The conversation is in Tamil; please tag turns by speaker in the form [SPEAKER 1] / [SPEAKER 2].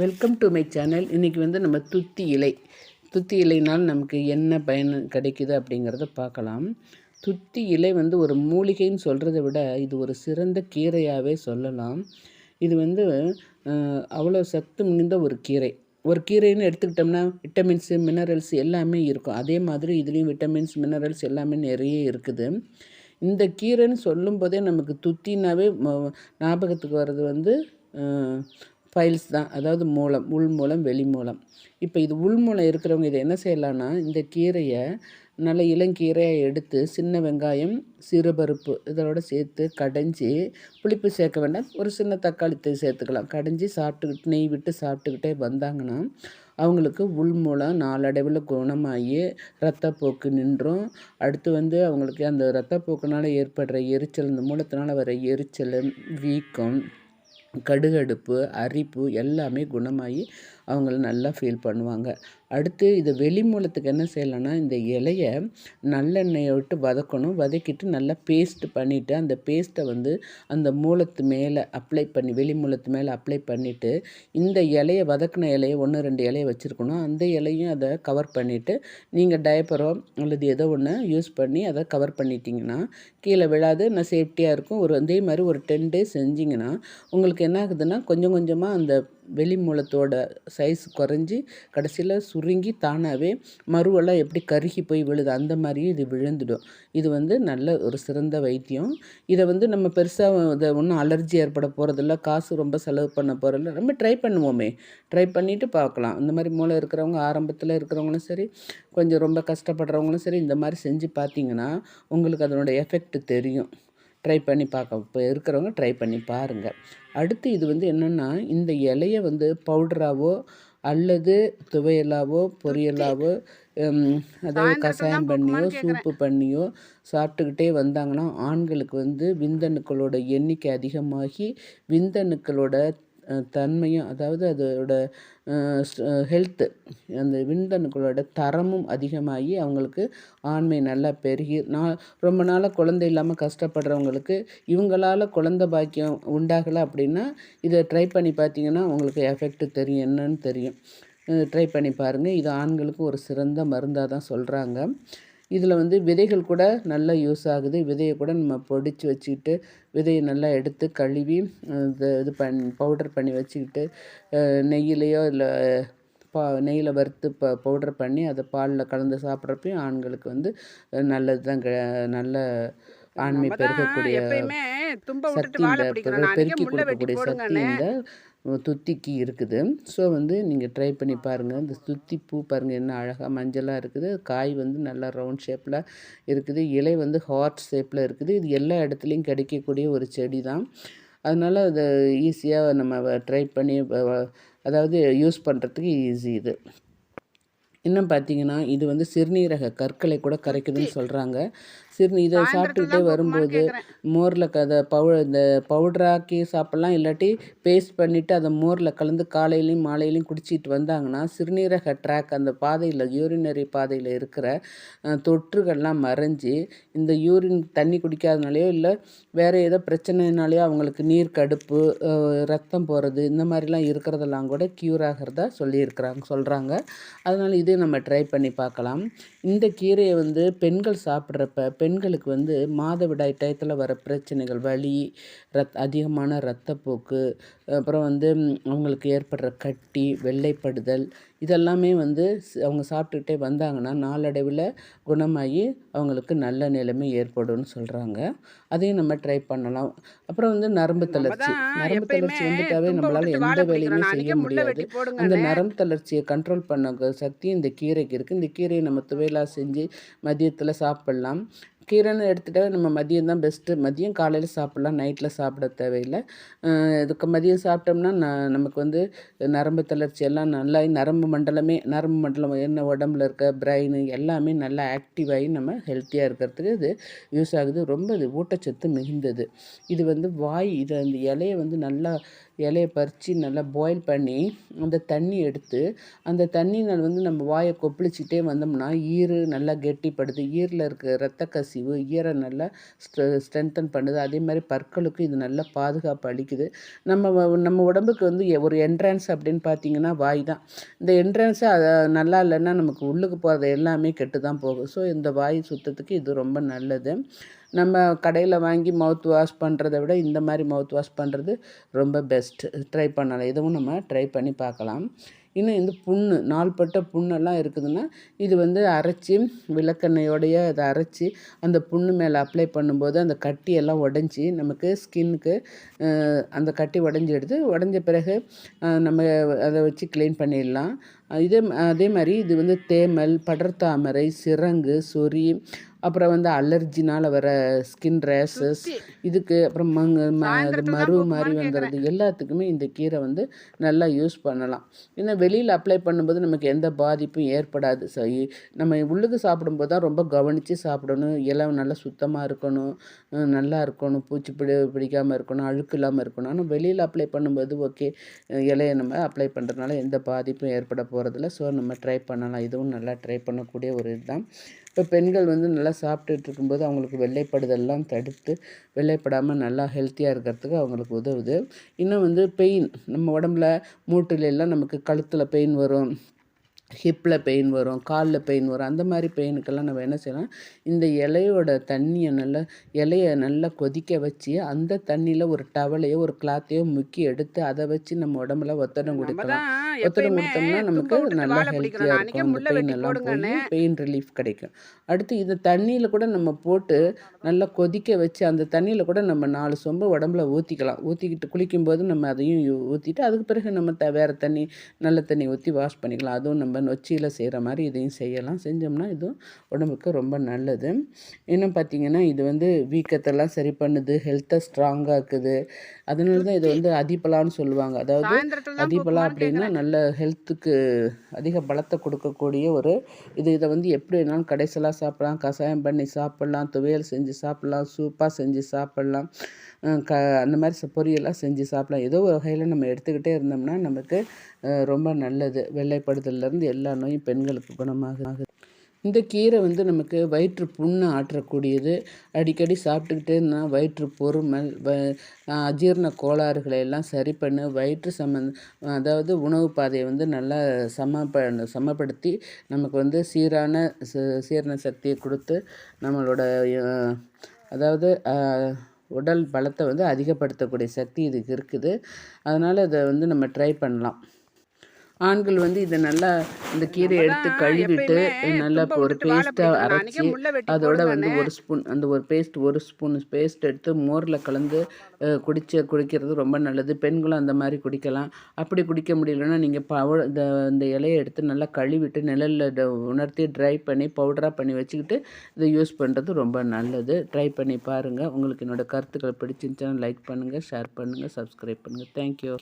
[SPEAKER 1] வெல்கம் டு மை சேனல் இன்றைக்கி வந்து நம்ம துத்தி இலை. துத்தி இலைனால் நமக்கு என்ன பயன் கிடைக்குது அப்படிங்கிறத பார்க்கலாம். துத்தி இலை வந்து ஒரு மூலிகைன்னு சொல்கிறத விட இது ஒரு சிறந்த கீரையாகவே சொல்லலாம். இது வந்து அவ்வளோ சத்து மிகுந்த ஒரு கீரை. ஒரு கீரைன்னு எடுத்துக்கிட்டோம்னா விட்டமின்ஸு மினரல்ஸ் எல்லாமே இருக்கும். அதே மாதிரி இதுலேயும் விட்டமின்ஸ் மினரல்ஸ் எல்லாமே நிறைய இருக்குது. இந்த கீரைன்னு சொல்லும்போதே நமக்கு துத்தினாவே ஞாபகத்துக்கு வர்றது வந்து ஃபைல்ஸ் தான். அதாவது மூலம் உள் மூலம் வெளி மூலம். இப்போ இது உள் மூலம் இருக்கிறவங்க இதை என்ன செய்யலாம்னா இந்த கீரையை நல்ல இளங்கீரையை எடுத்து சின்ன வெங்காயம் சிறுபருப்பு இதோட சேர்த்து கடைஞ்சி புளிப்பு சேர்க்க வேண்டாம். ஒரு சின்ன தக்காளி தூள் சேர்த்துக்கலாம். கடைஞ்சி சாப்பிட்டுக்கிட்டு நெய் விட்டு சாப்பிட்டுக்கிட்டே வந்தாங்கன்னா அவங்களுக்கு உள் மூலம் நாளடைவில் குணமாகி ரத்தப்போக்கு நின்றும். அடுத்து வந்து அவங்களுக்கு அந்த ரத்தப்போக்குனால ஏற்படுற எரிச்சல் இந்த மூலத்தினால வர எரிச்சல் வீக்கம் கடுகடுப்பு அரிப்பு எல்லாமே குணமாகி அவங்கள நல்லா ஃபீல் பண்ணுவாங்க. அடுத்து இது வெளி மூலத்துக்கு என்ன செய்யலாம்னா இந்த இலையை நல்லெண்ணெயை விட்டு வதக்கணும். வதக்கிட்டு நல்லா பேஸ்ட் பண்ணிவிட்டு அந்த பேஸ்ட்டை வந்து அந்த மூலத்து மேலே அப்ளை பண்ணி வெளி மூலத்து மேலே அப்ளை பண்ணிவிட்டு இந்த இலையை வதக்கின இலைய ஒன்று ரெண்டு இலையை வச்சுருக்கணும். அந்த இலையும் அதை கவர் பண்ணிவிட்டு நீங்கள் டயப்பரோ அல்லது ஏதோ ஒன்று யூஸ் பண்ணி அதை கவர் பண்ணிட்டீங்கன்னா கீழே விழாது நான் சேஃப்டியாக இருக்கும். ஒரு அதே மாதிரி ஒரு டென் டேஸ் செஞ்சிங்கன்னா உங்களுக்கு என்ன ஆகுதுன்னா கொஞ்சம் கொஞ்சமாக அந்த வெளி மூலத்தோட சைஸ் குறைஞ்சி கடைசியில் சுருங்கி தானாகவே மருவெல்லாம் எப்படி கருகி போய் விழுது அந்த மாதிரியே இது விழுந்துடும். இது வந்து நல்ல ஒரு சிறந்த வைத்தியம். இதை வந்து நம்ம பெருசாக இதை ஒன்றும் அலர்ஜி ஏற்பட போகிறதில்ல காசு ரொம்ப செலவு பண்ண போகிறதில்ல நம்ம ட்ரை பண்ணுவோமே. ட்ரை பண்ணிவிட்டு பார்க்கலாம். இந்த மாதிரி மூளை இருக்கிறவங்க ஆரம்பத்தில் இருக்கிறவங்களும் சரி கொஞ்சம் ரொம்ப கஷ்டப்படுறவங்களும் சரி இந்த மாதிரி செஞ்சு பார்த்தீங்கன்னா உங்களுக்கு அதனோட எஃபெக்ட் தெரியும். ட்ரை பண்ணி பார்க்க இப்போ இருக்கிறவங்க ட்ரை பண்ணி பாருங்கள் அடுத்து இது வந்து என்னென்னா இந்த இலைய வந்து பவுடராகவோ அல்லது துவையலாவோ பொரியலாவோ அதாவது கஷாயம் பண்ணியோ சூப்பு பண்ணியோ சாப்பிட்டுக்கிட்டே வந்தாங்கன்னா ஆண்களுக்கு வந்து விந்தணுக்களோட எண்ணிக்கை அதிகமாகி விந்தணுக்களோட தன்மையும் அதாவது அதோட ஹெல்த்து அந்த விந்தணுக்களோட தரமும் அதிகமாகி அவங்களுக்கு ஆண்மை நல்லா பெருகி நான் ரொம்ப நாளாக குழந்தை இல்லாமல் கஷ்டப்படுறவங்களுக்கு இவங்களால குழந்த பாக்கியம் உண்டாகலை அப்படின்னா இதை ட்ரை பண்ணி பார்த்தீங்கன்னா உங்களுக்கு எஃபெக்ட் தெரியும். என்னன்னு தெரியும். ட்ரை பண்ணி பாருங்கள் இது ஆண்களுக்கு ஒரு சிறந்த மருந்தாக தான் சொல்கிறாங்க இதில் வந்து விதைகள் கூட நல்லா யூஸ் ஆகுது. விதையை கூட நம்ம பொடிச்சு வச்சுக்கிட்டு விதையை நல்லா எடுத்து கழுவி இது இது பண் பவுடர் பண்ணி வச்சுக்கிட்டு நெய்யிலையோ இல்லை பா நெய்யில் வறுத்து ப பவுடர் பண்ணி அதை பாலில் கலந்து சாப்பிட்றப்பையும் ஆண்களுக்கு வந்து நல்லது தான் நல்ல ஆண்மை பெருகக்கூடிய
[SPEAKER 2] எப்பயுமே தும்ப
[SPEAKER 1] சக்தி
[SPEAKER 2] விட்டுட்டு வாழை
[SPEAKER 1] இந்த
[SPEAKER 2] பிடிக்கணும்.
[SPEAKER 1] பெரு-
[SPEAKER 2] நான்
[SPEAKER 1] பெருக்கி கொடுக்கக்கூடிய சக்தி இந்த துத்திக்கு இருக்குது. ஸோ வந்து நீங்கள் ட்ரை பண்ணி பாருங்கள் இந்த துத்தி பூ பாருங்கள் என்ன அழகாக மஞ்சளாக இருக்குது. காய் வந்து நல்லா ரவுண்ட் ஷேப்பில் இருக்குது. இலை வந்து ஹார்ட் ஷேப்பில் இருக்குது. இது எல்லா இடத்துலையும் கிடைக்கக்கூடிய ஒரு செடி தான் அதனால் அதை ஈஸியாக நம்ம ட்ரை பண்ணி அதாவது யூஸ் பண்ணுறதுக்கு ஈஸி இது. இன்னும் பார்த்தீங்கன்னா இது வந்து சிறுநீரக கற்களை கூட கரைக்குதுன்னு சொல்கிறாங்க சிறுநீ இதை சாப்பிட்டுக்கிட்டே வரும்போது மோரில் கதை பவு இந்த பவுடராக்கி சாப்பிட்லாம் இல்லாட்டி பேஸ்ட் பண்ணிவிட்டு அதை மோரில் கலந்து காலையிலையும் மாலையிலையும் குடிச்சிட்டு வந்தாங்கன்னா சிறுநீரக ட்ராக் அந்த பாதையில் யூரினரி பாதையில் இருக்கிற தொற்றுகள்லாம் மறைஞ்சு இந்த யூரின் தண்ணி குடிக்காதனாலையோ இல்லை வேறு ஏதோ பிரச்சனைனாலையோ அவங்களுக்கு நீர் கடுப்பு ரத்தம் போகிறது இந்த மாதிரிலாம் இருக்கிறதெல்லாம் கூட க்யூர் ஆகிறதா சொல்லியிருக்கிறாங்க சொல்கிறாங்க அதனால் இதே நம்ம ட்ரை பண்ணி பார்க்கலாம். இந்த கீரையை வந்து பெண்கள் சாப்பிட்றப்ப பெண்களுக்கு வந்து மாதவிடாய் டயத்தில் வர பிரச்சனைகள் வலி ரத் அதிகமான இரத்தப்போக்கு அப்புறம் வந்து அவங்களுக்கு ஏற்படுற கட்டி வெள்ளைப்படுதல் இதெல்லாமே வந்து அவங்க சாப்பிட்டுக்கிட்டே வந்தாங்கன்னா நாளடைவில் குணமாகி அவங்களுக்கு நல்ல நிலைமை ஏற்படும்னு சொல்கிறாங்க அதையும் நம்ம ட்ரை பண்ணலாம். அப்புறம் வந்து நரம்பு தளர்ச்சி. நரம்பு தளர்ச்சி வந்துட்டாவே நம்மளால் எந்த வேலையுமே செய்ய முடியாது. அந்த நரம்பு தளர்ச்சியை கண்ட்ரோல் பண்ண சக்தி இந்த கீரைக்கு இருக்குது இந்த கீரையை நம்ம துவையலாக செஞ்சு மதியத்தில் சாப்பிட்லாம். கீரைன்னு எடுத்துகிட்டா நம்ம மதியம் தான் பெஸ்ட்டு மதியம் காலையில் சாப்பிட்லாம் நைட்டில் சாப்பிட தேவையில்லை. இதுக்கு மதியம் சாப்பிட்டோம்னா ந நமக்கு வந்து நரம்பு தளர்ச்சி எல்லாம் நல்லா நரம்பு மண்டலமே நரம்பு மண்டலம் என்ன உடம்புல இருக்க பிரெயின் எல்லாமே நல்லா ஆக்டிவ் ஆகி நம்ம ஹெல்த்தியாக இருக்கிறதுக்கு இது யூஸ் ஆகுது. ரொம்ப இது ஊட்டச்சத்து மிகுந்தது. இது வந்து வாய் இதை அந்த இலையை வந்து நல்லா இலையை பறித்து நல்லா பாயில் பண்ணி அந்த தண்ணி எடுத்து அந்த தண்ணினால் வந்து நம்ம வாயை கொப்பளிச்சிட்டே வந்தோம்னா ஈறு நல்லா கெட்டிப்படுது. ஈரில் இருக்க ரத்த கசிவு ஈரை நல்லா ஸ்ட்ரென்தன் பண்ணுது. அதே மாதிரி பற்களுக்கும் இது நல்லா பாதுகாப்பு அளிக்குது. நம்ம நம்ம உடம்புக்கு வந்து எ- ஒரு என்ட்ரன்ஸ் அப்படின்னு பார்த்தீங்கன்னா வாய் தான். இந்த என்ட்ரன்ஸை நல்லா இல்லைன்னா நமக்கு உள்ளுக்கு போகிறது எல்லாமே கெட்டு தான் போகும். ஸோ இந்த வாய் சுத்தத்துக்கு இது ரொம்ப நல்லது. நம்ம கடையில் வாங்கி மவுத் வாஷ் பண்ணுறத விட இந்த மாதிரி மவுத் வாஷ் பண்ணுறது ரொம்ப பெஸ்ட்டு ட்ரை பண்ணலாம். இதுவும் நம்ம ட்ரை பண்ணி பார்க்கலாம். இன்னும் இந்த புண்ணு நாள்பட்ட புண்ணெல்லாம் இருக்குதுன்னா இது வந்து அரைச்சி விளக்கெண்ணையோடைய அதை அரைச்சி அந்த புண்ணு மேலே அப்ளை பண்ணும்போது அந்த கட்டியெல்லாம் உடஞ்சி நமக்கு ஸ்கின்னுக்கு அந்த கட்டி உடஞ்சி எடுத்து உடஞ்ச பிறகு நம்ம அதை வச்சு க்ளீன் பண்ணிடலாம். இதே அதே மாதிரி இது வந்து தேமல் படர்தாமரை சிரங்கு சொறி அப்புறம் வந்து அலர்ஜினால் வர ஸ்கின் ரேஷஸ் இதுக்கு அப்புறம் மங்க ம அது மரு மாதிரி வந்துடுறது எல்லாத்துக்குமே இந்த கீரை வந்து நல்லா யூஸ் பண்ணலாம். ஏன்னா வெளியில் அப்ளை பண்ணும்போது நமக்கு எந்த பாதிப்பும் ஏற்படாது. ஸோ நம்ம உள்ளுக்கு சாப்பிடும்போது தான் ரொம்ப கவனித்து சாப்பிடணும். இலை நல்லா சுத்தமாக இருக்கணும். நல்லா இருக்கணும். பூச்சி பிடி பிடிக்காமல் இருக்கணும். அழுக்கு இல்லாமல் இருக்கணும். ஆனால் வெளியில் அப்ளை பண்ணும்போது ஓகே இலையை நம்ம அப்ளை பண்ணுறதுனால எந்த பாதிப்பும் ஏற்பட போகிறதில்ல ஸோ நம்ம ட்ரை பண்ணலாம். இதுவும் நல்லா ட்ரை பண்ணக்கூடிய ஒரு இதுதான். இப்போ பெண்கள் வந்து நல்லா சாப்பிட்டுட்டு இருக்கும்போது அவங்களுக்கு வெள்ளைப்படுதெல்லாம் தடுத்து வெள்ளைப்படாமல் நல்லா ஹெல்த்தியாக இருக்கிறதுக்கு அவங்களுக்கு உதவுது. இன்னும் வந்து பெயின் நம்ம உடம்புல மூட்டுல எல்லாம் நமக்கு கழுத்தில் பெயின் வரும். ஹிப்பில் பெயின் வரும் காலில் பெயின் வரும் அந்த மாதிரி பெயினுக்கெல்லாம் நம்ம என்ன செய்யலாம்? இந்த இலையோட தண்ணியை நல்லா இலையை நல்லா கொதிக்க வச்சு அந்த தண்ணியில் ஒரு டவலையோ ஒரு கிளாத்தையோ முக்கி எடுத்து அதை வச்சு நம்ம உடம்புல ஒத்தடம் கொடுக்கலாம். ஒத்தடம் கொடுத்தோம்னா நமக்கு நல்லா ஹெல்த்தியாக இருக்கும். அந்த பெயின் எல்லாம் போய் பெயின் ரிலீஃப் கிடைக்கும். அடுத்து இந்த தண்ணியில் கூட நம்ம போட்டு நல்லா கொதிக்க வச்சு அந்த தண்ணியில் கூட நம்ம நாலு சொம்பு உடம்புல ஊற்றிக்கலாம் ஊற்றிக்கிட்டு குளிக்கும்போது நம்ம அதையும் ஊற்றிட்டு அதுக்கு பிறகு நம்ம த வேறு தண்ணி நல்ல தண்ணி ஊற்றி வாஷ் பண்ணிக்கலாம். அதுவும் நம்ம நொச்சியில் செய்கிற மாதிரி இதையும் செய்யலாம். செஞ்சோம்னா இதுவும் உடம்புக்கு ரொம்ப நல்லது. இன்னும் பார்த்தீங்கன்னா இது வந்து வீக்கத்தெல்லாம் சரி பண்ணுது. ஹெல்த்தை ஸ்ட்ராங்காக இருக்குது. அதனால தான் இது வந்து அதிபலான்னு சொல்லுவாங்க. அதாவது அதிபலா அப்படின்னா நல்ல ஹெல்த்துக்கு அதிக பலத்தை கொடுக்கக்கூடிய ஒரு இது. இதை வந்து எப்படி வேணாலும் கடைசலாக சாப்பிடலாம். கஷாயம் பண்ணி சாப்பிட்லாம். துவையல் செஞ்சு சாப்பிட்லாம். சூப்பாக செஞ்சு சாப்பிட்லாம். க அந்த மாதிரி ச- பொரியெல்லாம் செஞ்சு சாப்பிடலாம். ஏதோ ஒரு வகையில் நம்ம எடுத்துக்கிட்டே இருந்தோம்னா நமக்கு ரொம்ப நல்லது. வெள்ளைப்படுதல்லேருந்து எல்லா நோயும் பெண்களுக்கு குணமாகுது இந்த கீரை வந்து நமக்கு வயிற்று புண்ணு ஆற்றக்கூடியது. அடிக்கடி சாப்பிட்டுக்கிட்டே இருந்தால் வயிற்று பொறுமல் வ அஜீரண கோளாறுகளை எல்லாம் சரி பண்ண. வயிற்று சம்மந்த அதாவது உணவு பாதையை வந்து நல்லா சமப்ப சமப்படுத்தி நமக்கு வந்து சீரான சீரண சக்தியை கொடுத்து நம்மளோட அதாவது உடல் பலத்தை வந்து அதிகப்படுத்தக்கூடிய சக்தி இதுக்கு இருக்குது. அதனால் இதை வந்து நம்ம ட்ரை பண்ணலாம். ஆண்கள் வந்து இதை நல்லா இந்த கீரையை எடுத்து கழுவிட்டு நல்லா ஒரு பேஸ்ட்டாக அரைச்சி அதோட வந்து ஒரு ஸ்பூன் அந்த ஒரு பேஸ்ட் ஒரு ஸ்பூன் பேஸ்ட் எடுத்து மோரில் கலந்து குடிச்சு குடிக்கிறது ரொம்ப நல்லது. பெண்களும் அந்த மாதிரி குடிக்கலாம். அப்படி குடிக்க முடியலன்னா நீங்கள் பவு இந்த இந்த இலையை எடுத்து நல்லா கழுவிட்டு நிழலில் உணர்த்தி ட்ரை பண்ணி பவுடராக பண்ணி வச்சுக்கிட்டு இதை யூஸ் பண்ணுறது ரொம்ப நல்லது. ட்ரை பண்ணி பாருங்கள் உங்களுக்கு என்னோட கருத்துக்கள் பிடிச்சிருந்துச்சுன்னா லைக் பண்ணுங்கள் ஷேர் பண்ணுங்கள் சப்ஸ்கிரைப் பண்ணுங்கள் தேங்க்யூ